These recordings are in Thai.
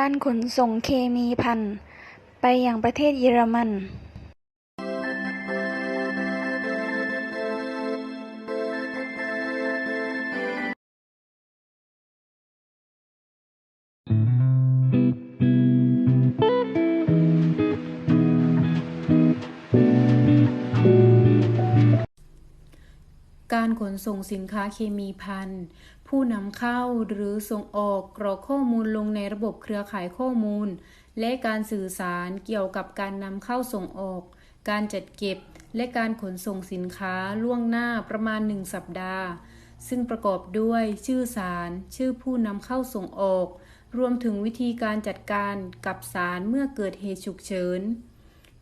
การขนส่งเคมีภัณฑ์ไปยังประเทศเยอรมันการขนส่งสินค้าเคมีภัณฑ์ ผู้นำเข้าหรือส่งออกกรอกข้อมูลลงในระบบเครือข่ายข้อมูล และการสื่อสารเกี่ยวกับการนำเข้าส่งออก การจัดเก็บ และการขนส่งสินค้าล่วงหน้าประมาณ 1 สัปดาห์ ซึ่งประกอบด้วยชื่อสาร ชื่อผู้นำเข้าส่งออก รวมถึงวิธีการจัดการกับสารเมื่อเกิดเหตุฉุกเฉิน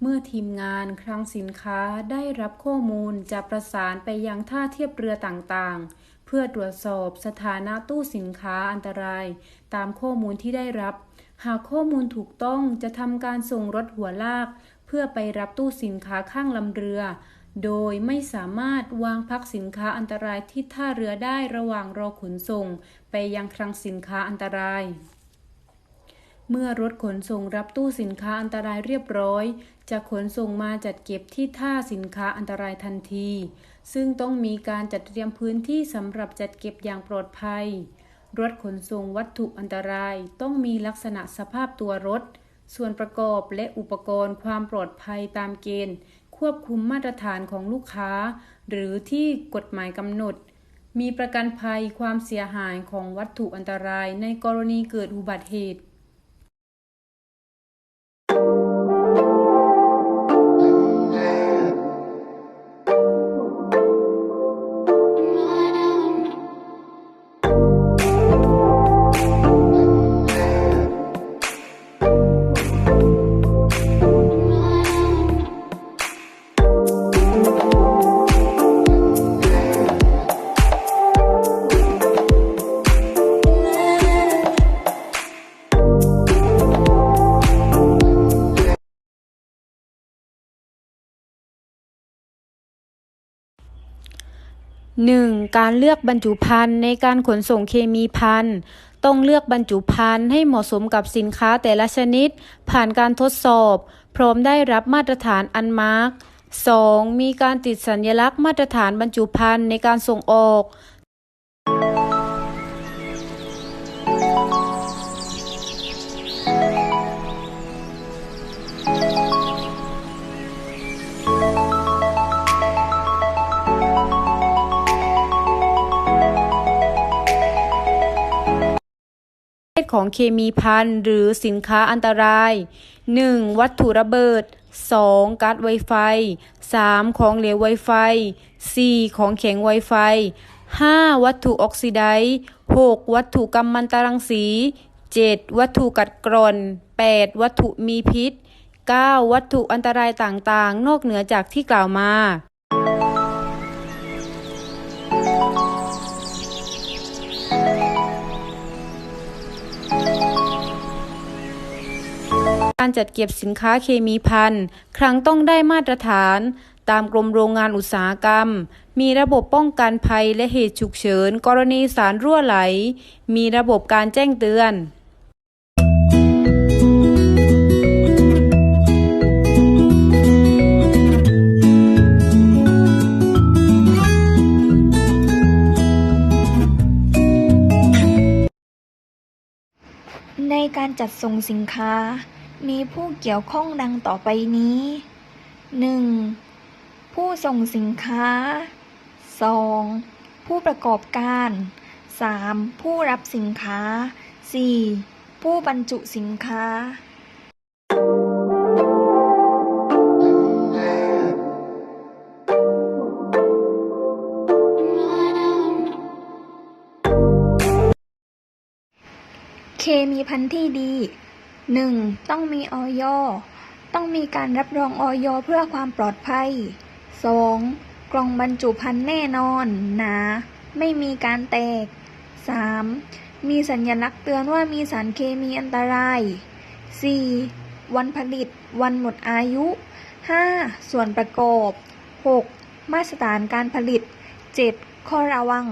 เมื่อทีมงานคลังสินค้าได้รับข้อมูลจะประสานไปยังท่าเทียบเรือต่างๆ พื่อตรวจสอบสถานะตู้สินค้าอันตราย ตามข้อมูลที่ได้รับ หากข้อมูลถูกต้องจะทำการส่งรถหัวลาก เพื่อไปรับตู้สินค้าข้างลำเรือ โดยไม่สามารถวางพักสินค้าอันตรายที่ท่าเรือได้ระหว่างรอขนส่ง ไปยังคลังสินค้าอันตราย เมื่อรถขนส่งรับตู้สินค้าอันตรายเรียบร้อย จะขนส่งมาจัดเก็บที่ท่าสินค้าอันตรายทันที ซึ่งต้องมีการจัดเตรียมพื้นที่สำหรับจัดเก็บอย่างปลอดภัย รถขนส่งวัตถุอันตรายต้องมีลักษณะสภาพตัวรถ ส่วนประกอบและอุปกรณ์ความปลอดภัยตามเกณฑ์ ควบคุมมาตรฐานของลูกค้า หรือที่กฎหมายกำหนดมีประกันภัยความเสียหายของวัตถุอันตรายในกรณีเกิดอุบัติเหตุ 1. การเลือกบรรจุภัณฑ์ในการขนส่งเคมีภัณฑ์ ต้องเลือกบรรจุภัณฑ์ให้เหมาะสมกับสินค้าแต่ละชนิด ผ่านการทดสอบ พร้อมได้รับมาตรฐานอันมาร์ก 2. มีการติดสัญลักษณ์มาตรฐานบรรจุภัณฑ์ในการส่งออก ของเคมีภัณฑ์หรือสินค้าอันตราย 1. วัตถุระเบิด 2. ก๊าซไวไฟ 3. ของเหลวไวไฟ 4. ของแข็งไวไฟ 5. วัตถุออกซิไดซ์ 6. วัตถุกัมมันตรังสี 7. วัตถุกัดกร่อน 8. วัตถุมีพิษ 9. วัตถุอันตรายต่างๆ นอกเหนือจากที่กล่าวมา จัดเก็บสินค้าเคมีภัณฑ์ครั้งต้องได้มาตรฐาน ตามกรมโรงงานอุตสาหกรรม มีระบบป้องกันภัยและเหตุฉุกเฉิน กรณีสารรั่วไหล มีระบบการแจ้งเตือนในการจัดส่งสินค้า มีผู้เกี่ยวข้องดังต่อไปนี้ 1. ผู้ส่งสินค้า 2. ผู้ประกอบการ 3. ผู้รับสินค้า 4. ผู้บรรจุสินค้าเคมีพันธุ์ที่ดี 1. ต้องมีออยต้องมีการรับรองออยเพื่อความปลอดภัย 2. กล่องบรรจุภัณฑ์แน่นอนหนา ไม่มีการแตก 3. มีสัญลักษณ์เตือนว่ามีสารเคมีอันตราย 4. วันผลิต วันหมดอายุ 5. ส่วนประกอบ 6. มาตรฐานการผลิต 7. ข้อระวัง